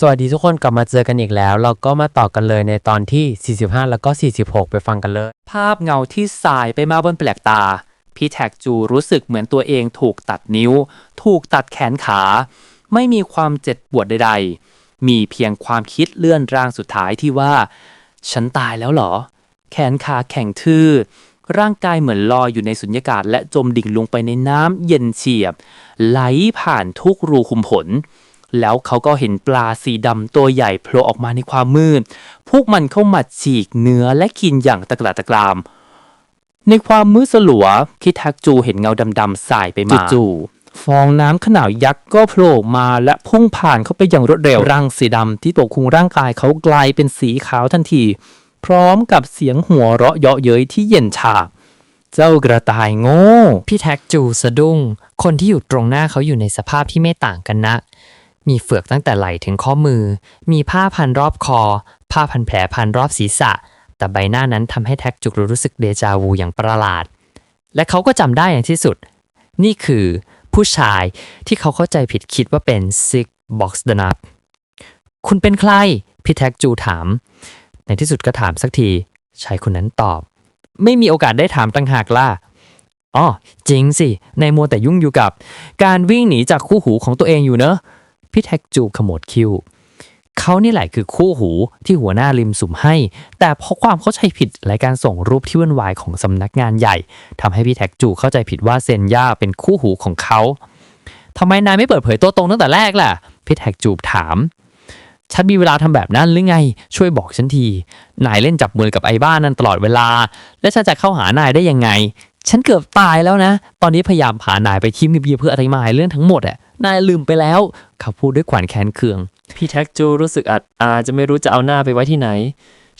สวัสดีทุกคนกลับมาเจอกันอีกแล้ว เราก็มาต่อกันเลยในตอนที่ 45 แล้วก็ 46 ไปฟังกันเลย ภาพเงาที่สายไปมาบนแปลกตา พี่แท็กจูรู้สึกเหมือนตัวเองถูกตัดนิ้ว ถูกตัดแขนขา ไม่มีความเจ็บปวดใดๆ มีเพียงความคิดเลื่อนร่างสุดท้ายที่ว่า ฉันตายแล้วหรอ แขนขาแข็งทื่อ ร่างกายเหมือนลอยอยู่ในสุญญากาศ และจมดิ่งลงไปในน้ำเย็นเฉียบ ไหลผ่านทุกรูขุมขน แล้วเขาก็เห็นปลาสีดำตัวใหญ่โผล่ออกมาในความมืด พวกมันเข้ามาฉีกเนื้อและกินอย่างตะกละตะกราม ในความมืดสลัวคิแท็กจูเห็นเงาดำๆสายไปมาจู่ๆฟองน้ำขนาดยักษ์ก็โผล่มาและพุ่งผ่านเข้าไปอย่างรวดเร็วร่างสีดำที่ปกคลุมร่างกายเขากลายเป็นสีขาวทันที พร้อมกับเสียงหัวเราะเยาะเย้ยที่เย็นชาเจ้ากระต่ายโง่ พี่แท็กจูสะดุ้ง คนที่อยู่ตรงหน้าเขาอยู่ในสภาพที่ไม่ต่างกันนะ มีเฟือกตั้งแต่ไหล่ถึงข้อมือ มีผ้าพันรอบคอ ผ้าพันแผลพันรอบศีรษะ แต่ใบหน้านั้นทำให้แท็กจูรู้สึกเดจาวูอย่างประหลาด และเขาก็จำได้อย่างที่สุด นี่คือผู้ชายที่เขาเข้าใจผิดคิดว่าเป็นซิกบ็อกซ์ดนับคุณเป็นใคร พี่แท็กจูถาม ในที่สุดก็ถามสักที ชายคนนั้นตอบ ไม่มีโอกาสได้ถามตั้งหากล่ะอ๋อจริงสิ ในมัวแต่ยุ่งอยู่กับ การวิ่งหนีจากคู่หูของตัวเองอยู่เนอะ พี่แท็กจูขมวดคิ้วเขานี่แหละคือคู่หูที่หัวหน้าริมสุ่มให้ แต่เพราะความเข้าใจผิดและการส่งรูปที่วุ่นวายของสำนักงานใหญ่ทำให้พี่แท็กจูเข้าใจผิดว่าเซนย่าเป็นคู่หูของเขาทำไมนายไม่เปิดเผยตัวตรงตั้งแต่แรกล่ะ พี่แท็กจูถาม ฉันมีเวลาทำแบบนั้นหรือไง ช่วยบอกฉันที นายเล่นจับมือกับไอ้บ้านนั้นตลอดเวลา และฉันจะเข้าหานายได้ยังไง ฉันเกือบตายแล้วนะ ตอนนี้พยายามพานายไปที่มีเบียเพื่ออธิบายเรื่องทั้งหมดอะ นายลืมไปแล้วเขาพูดด้วยขวัญแค้นเคือง พี่แท็กจูรู้สึกอัดอาจจะไม่รู้จะเอาหน้าไปไว้ที่ไหน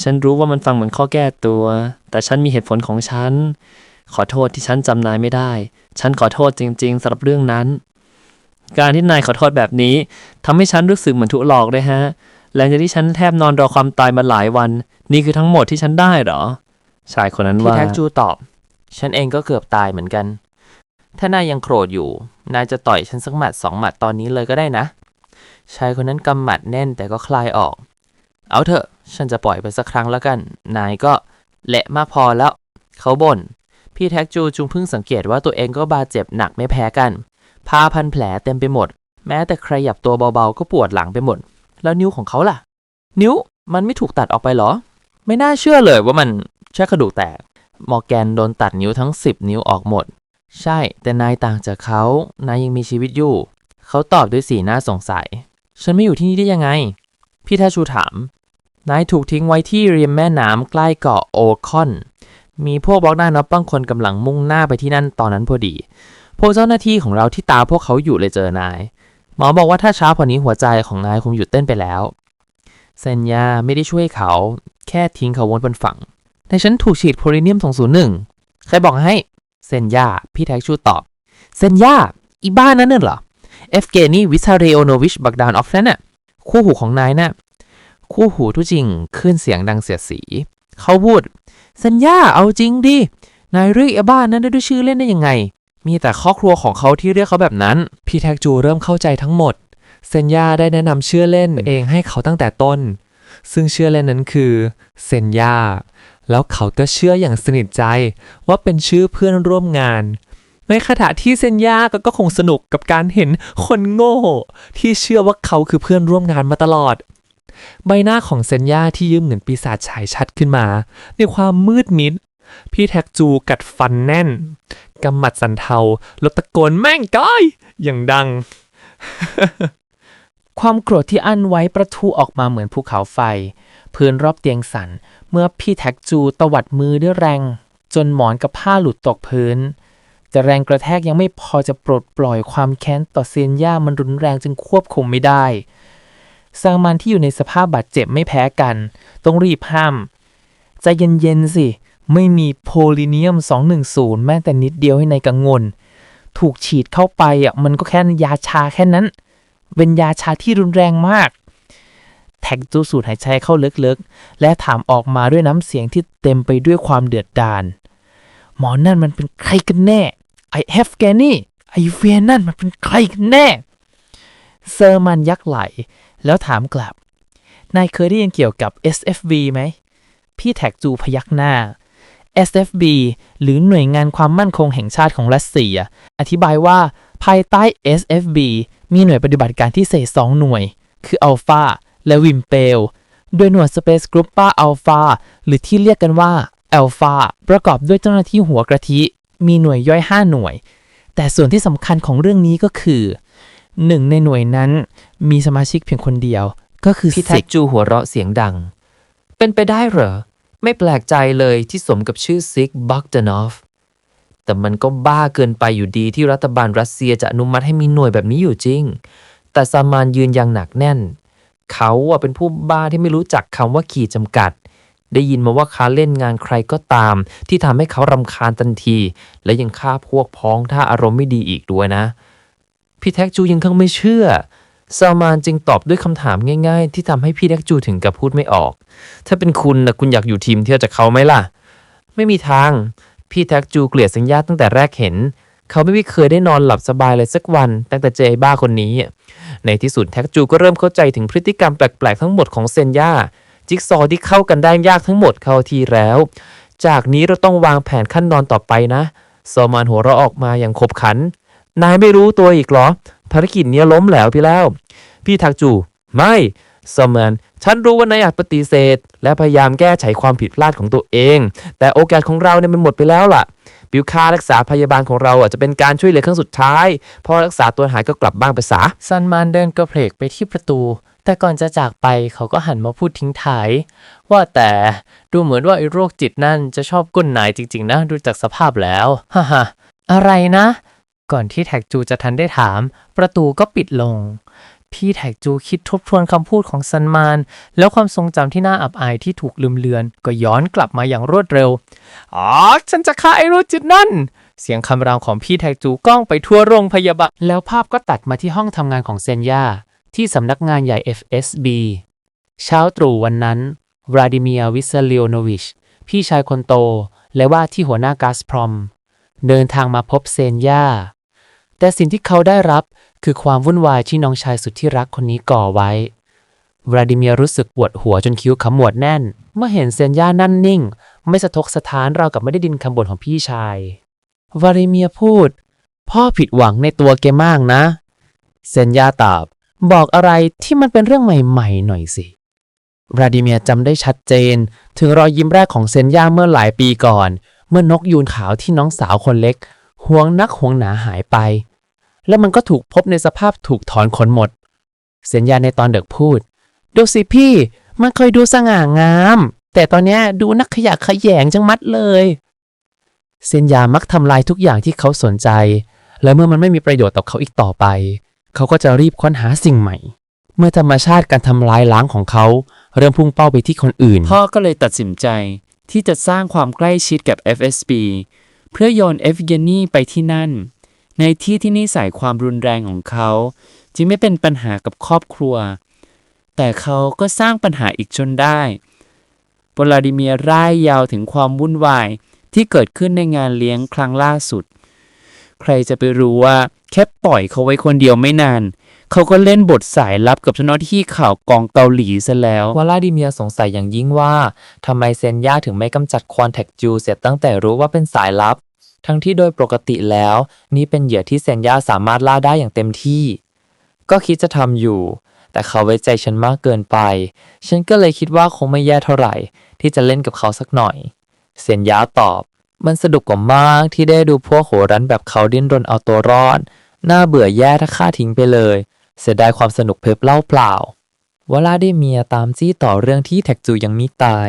ฉันรู้ว่ามันฟังเหมือนข้อแก้ตัว แต่ฉันมีเหตุผลของฉัน ขอโทษที่ฉันจำนายไม่ได้ ฉันขอโทษจริง ๆสำหรับเรื่องนั้น การที่นายขอโทษแบบนี้ทำให้ฉันรู้สึกเหมือนถูกหลอกเลยฮะหลังจากที่ฉันแทบนอนรอความตายมาหลายวัน นี่คือทั้งหมดที่ฉันได้เหรอชายคนนั้นพี่ว่าแท็กจูตอบ ฉันเองก็เกือบตายเหมือนกัน ถ้านายยังโกรธอยู่ นายจะต่อยฉันสักหมัดสองหมัดตอนนี้เลยก็ได้นะ ชายคนนั้นกำหมัดแน่นแต่ก็คลายออก เอาเถอะฉันจะปล่อยไปสักครั้งแล้วกัน นายก็เละมากพอแล้ว เขาบ่น พี่แท็กจูจุงเพิ่งสังเกตว่าตัวเองก็บาดเจ็บหนักไม่แพ้กันผ้าพันแผลเต็มไปหมด แม้แต่ใครหยับตัวเบาๆก็ปวดหลังไปหมด แล้วนิ้วของเขาล่ะ นิ้วมันไม่ถูกตัดออกไปเหรอ ไม่น่าเชื่อเลยว่ามันแค่กระดูกแตก มอร์แกนโดนตัดนิ้วทั้ง 10 นิ้วออกหมด ใช่ แต่นายต่างจากเขา นายยังมีชีวิตอยู่ เขาตอบด้วยสีหน้าสงสัย ฉันไม่อยู่ที่นี่ได้ยังไง พี่ทาชูถาม นายถูกทิ้งไว้ที่ริมแม่น้ำใกล้เกาะโอคอน มีพวกบล็อกหน้านับบางคนกำลังมุ่งหน้าไปที่นั่นตอนนั้นพอดี พวกเจ้าหน้าที่ของเราที่ตามพวกเขาอยู่เลยเจอนาย หมอบอกว่าถ้าช้ากว่านี้หัวใจของนายคงหยุดเต้นไปแล้ว เซนยาไม่ได้ช่วยเขา แค่ทิ้งเขาวนบนฝั่ง แต่ฉันถูกฉีดโพลิเนียม201 ใครบอกให้ เซนยาพี่แท็กชูตอบ เซนยาอีบ้านนั้นน่ะเหรอ เอฟเกนีวิซาเรโอโนวิชบักดานออฟนั่นน่ะคู่หูของนายน่ะคู่หูทุจริงขึ้นเสียงดังเสียดสี เขาพูด เซนยาเอาจริงดิ นายเรียกไอ้บ้านนั้นได้ด้วยชื่อเล่นได้ยังไง มีแต่ครอบครัวของเขาที่เรียกเขาแบบนั้น พี่แท็กจูเริ่มเข้าใจทั้งหมด เซนย่าได้แนะนำชื่อเล่นเองให้เขาตั้งแต่ต้นซึ่งชื่อเล่นนั้นคือเซนย่า แล้วเขาก็เชื่ออย่างสนิทใจว่าเป็นชื่อเพื่อนร่วมงาน ในขณะที่เซนยาก็คงสนุกกับการเห็นคนโง่ ที่เชื่อว่าเขาคือเพื่อนร่วมงานมาตลอด ใบหน้าของเซนยาที่ยืมเหมือนปีศาจฉายชัดขึ้นมา ในความมืดมิด พี่แท็กจูกัดฟันแน่นกำหมัดสันเทาล้วตะโกนแม่งก้อยอย่างดัง ความโกรธที่อั้นไว้ประทุออกมาเหมือนภูเขาไฟ พื้นรอบเตียงสั่นเมื่อพี่แท็กจูตวัดมือด้วยแรง จนหมอนกับผ้าหลุดตกพื้น แต่แรงกระแทกยังไม่พอจะปลดปล่อยความแค้นต่อเซียนย่ามันรุนแรงจึงควบคุมไม่ได้ซางมันที่อยู่ในสภาพบาดเจ็บไม่แพ้กัน ต้องรีบห้ามใจเย็นๆสิ ไม่มีโพลิเนียม 210 แม้แต่นิดเดียวให้ในกังวล ถูกฉีดเข้าไปอะมันก็แค่ยาชาแค่นั้น เป็นยาชาที่รุนแรงมาก แท็กจูสูดหายใจเข้าลึกๆ และถามออกมาด้วยน้ำเสียงที่เต็มไปด้วยความเดือดดาลหมอนั่นมันเป็นใครกันแน่ไอเอฟแกนี่ไอเวียนั่นมันเป็นใครกันแน่ เซอร์มันยักไหล แล้วถามกลับ นายเคยได้ยินเกี่ยวกับ SFB ไหม พี่แท็กจูพยักหน้า SFB หรือหน่วยงานความมั่นคงแห่งชาติของรัสเซีย อธิบายว่าภายใต้ SFB มีหน่วยปฏิบัติการพิเศษ 2 หน่วย คืออัลฟาและวิมเปลโดยหน่วย Space Group ป้าอัลฟาหรือที่เรียกกันว่าอัลฟาประกอบด้วยเจ้าหน้าที่หัวกะทิ มีหน่วยย่อย 5 หน่วย แต่ส่วนที่สำคัญของเรื่องนี้ก็คือหนึ่งในหน่วยนั้นมีสมาชิกเพียงคนเดียว ก็คือพี่แท็ซิกกจูหัวเราะเสียงดัง เป็นไปได้เหรอ ไม่แปลกใจเลยที่สมกับชื่อซิกบักเดนอฟ แต่มันก็บ้าเกินไปอยู่ดีที่รัฐบาลรัสเซียจะอนุมัติให้มีหน่วยแบบนี้อยู่จริง แต่ซามานยืนยังหนักแน่น เขาอะเป็นผู้บ้าที่ไม่รู้จักคำว่าขีดจำกัด ได้ยินมาว่าค้าเล่นงานใครก็ตาม ที่ทำให้เขารำคาญทันที และยังฆ่าพวกพ้องถ้าอารมณ์ไม่ดีอีกด้วยนะ พี่แท็กจูยังคงไม่เชื่อซามานจึงตอบด้วยคำถามง่ายๆ ที่ทำให้พี่แท็กจูถึงกับพูดไม่ออก ถ้าเป็นคุณนะคุณอยากอยู่ทีมเที่ยวจากเขาไหมล่ะ ไม่มีทาง พี่แท็กจูเกลียดสัญญาตั้งแต่แรกเห็น เขาไม่เคยได้นอนหลับสบายเลยสักวัน ตั้งแต่เจอไอ้บ้าคนนี้ ในที่สุดแท็กจูก็เริ่มเข้าใจถึงพฤติกรรมแปลกๆทั้งหมดของเซนย่าจิ๊กซอว์ที่เข้ากันได้ยากทั้งหมดเข้าทีแล้ว จากนี้เราต้องวางแผนขั้นตอนต่อไปนะซอมานหัวเราะออกมาอย่างขบขัน นายไม่รู้ตัวอีกเหรอ ภารกิจเนี้ยล้มแล้วพี่แล้ว พี่ทักจู ไม่ซอมาน ฉันรู้ว่านายอาจปฏิเสธ และพยายามแก้ไขความผิดพลาดของตัวเอง แต่โอกาสของเราเนี่ยมันหมดไปแล้วล่ะ บิวค่ารักษาพยาบาลของเราอะจะเป็นการช่วยเหลือครั้งสุดท้าย พอรักษาตัวหายก็กลับบ้านไปซะซันมานเดินกระเพลกไปที่ประตู แต่ก่อนจะจากไปเขาก็หันมาพูดทิ้งท้าย ว่าแต่ดูเหมือนว่าไอ้โรคจิตนั่นจะชอบก้นนายจริง ๆ นะดูจากสภาพแล้วฮ่าฮอะไรนะ ก่อนที่แท็กจูจะทันได้ถาม ประตูก็ปิดลง พี่แท็กจูคิดทบทวนคำพูดของซันมาน แล้วความทรงจำที่น่าอับอายที่ถูกลืมเลือน ก็ย้อนกลับมาอย่างรวดเร็ว อ๋อ ฉันจะฆ่าไอ้โรคจิตนั่น เสียงคำรามของพี่แท็กจูก้องไปทั่วโรงพยาบาล แล้วภาพก็ตัดมาที่ห้องทำงานของเซนยาที่สำนักงานใหญ่ FSB เช้าตรู่วันนั้น วลาดิเมียร์วิซเลียโนวิช พี่ชายคนโต และว่าที่หัวหน้ากาสพรอม เดินทางมาพบเซนยาแต่สิ่งที่เขาได้รับ คือความวุ่นวายที่น้องชายสุดที่รักคนนี้ก่อไว้ วลาดิเมียร์รู้สึกปวดหัวจนคิ้วขมวดแน่น เมื่อเห็นเซนยานั่นนิ่ง ไม่สะทกสะท้านราวกับไม่ได้ดินคำบ่นของพี่ชาย วลาดิเมียร์พูด พ่อผิดหวังในตัวแกมากนะ เซนยาตอบ บอกอะไรที่มันเป็นเรื่องใหม่ๆหน่อยสิวลาดิเมียร์จำได้ชัดเจน ถึงรอยยิ้มแรกของเซนยาเมื่อหลายปีก่อน เมื่อนกยูนขาวที่น้องสาวคนเล็กห่วงนักห่วงหนาหายไป แล้วมันก็ถูกพบในสภาพถูกถอนขนหมดเซนยาในตอนเด็กพูด ดูสิพี่ มันเคยดูสง่างาม แต่ตอนเนี้ดูนักขยะแขยงจังมัดเลยเซนยามักทำลายทุกอย่างที่เขาสนใจ และเมื่อมันไม่มีประโยชน์ต่อเขาอีกต่อไป เขาก็จะรีบค้นหาสิ่งใหม่ เมื่อธรรมชาติการทำลายล้างของเขา เริ่มพุ่งเป้าไปที่คนอื่น พ่อก็เลยตัดสินใจที่จะสร้างความใกล้ชิดกับ FSB เพื่อโยนเอฟเกนีไปที่นั่น ในที่ที่นิสัยความรุนแรงของเขาจึงไม่เป็นปัญหากับครอบครัว แต่เขาก็สร้างปัญหาอีกจนได้วลาดิเมียร่ายยาวถึงความวุ่นวายที่เกิดขึ้นในงานเลี้ยงครั้งล่าสุด ใครจะไปรู้ว่าแค่ปล่อยเขาไว้คนเดียวไม่นาน เขาก็เล่นบทสายลับกับเจ้าหน้าที่ข่าวกองเกาหลีซะแล้ววลาดิเมียสงสัยอย่างยิ่งว่าทำไมเซนย่าถึงไม่กำจัดควอนแทคจูเสียตั้งแต่รู้ว่าเป็นสายลับ ทั้งที่โดยปกติแล้ว นี่เป็นเหยื่อที่เซนย่าสามารถล่าได้อย่างเต็มที่ ก็คิดจะทำอยู่ แต่เขาไว้ใจฉันมากเกินไป ฉันก็เลยคิดว่าคงไม่แย่เท่าไหร่ ที่จะเล่นกับเขาสักหน่อย เซนย่าตอบ มันสนุกกว่ามากที่ได้ดูพวกโหรันแบบเขาดิ้นรนเอาตัวรอดน่าเบื่อแย่ถ้าฆ่าทิ้งไปเลย เสียดายความสนุกเพลิบเล่าเปล่าวลาดิเมียตามจี้ต่อเรื่องที่แท็กจูยังมิตาย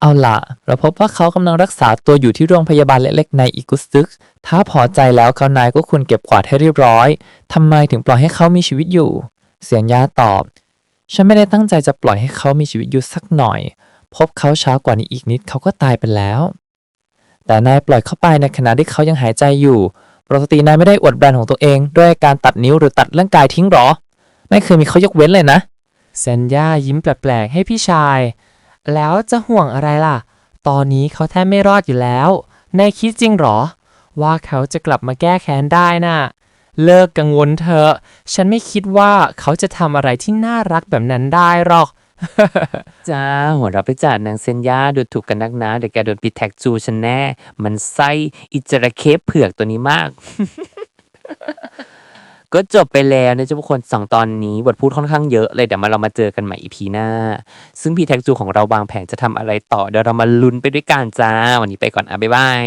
เอาล่ะเราพบว่าเขากำลังรักษาตัวอยู่ที่โรงพยาบาลเล็กๆในอิกุสซึก ถ้าพอใจแล้วเขานายก็ควรเก็บกวาดให้เรียบร้อย ทำไมถึงปล่อยให้เขามีชีวิตอยู่ เสียงยาตอบ ฉันไม่ได้ตั้งใจจะปล่อยให้เขามีชีวิตอยู่สักหน่อย พบเขาช้ากว่านี้อีกนิดเขาก็ตายไปแล้ว แต่นายปล่อยเข้าไปในขณะที่เขายังหายใจอยู่ ปกตินายไม่ได้อวดแบรนด์ของตัวเอง ด้วยการตัดนิ้วหรือตัดร่างกายทิ้งหรอ ไม่เคยมีเขายกเว้นเลยนะเซนย่ายิ้มแปลกๆให้พี่ชาย แล้วจะห่วงอะไรล่ะ ตอนนี้เขาแทบไม่รอดอยู่แล้ว นายคิดจริงหรอ ว่าเขาจะกลับมาแก้แค้นได้น่ะ เลิกกังวลเถอะ ฉันไม่คิดว่าเขาจะทำอะไรที่น่ารักแบบนั้นได้หรอก จ้าหัวเราะไปจัดนางเซนยาดูถูกกันนักนะเดี๋ยวแกโดนปีแท็กจูฉันแน่ มันไส้อิจระเคปเผือกตัวนี้มาก ก็จบไปแล้วนะเจ้าทุกคนสองตอนนี้บทพูดค่อนข้างเยอะเลยเดี๋ยวมาเรามาเจอกันใหม่อีพีหน้า ซึ่งพีแท็กจูของเราวางแผนจะทำอะไรต่อเดี๋ยวเรามาลุ้นไปด้วยกันจ้า วันนี้ไปก่อนอะบ๊ายบาย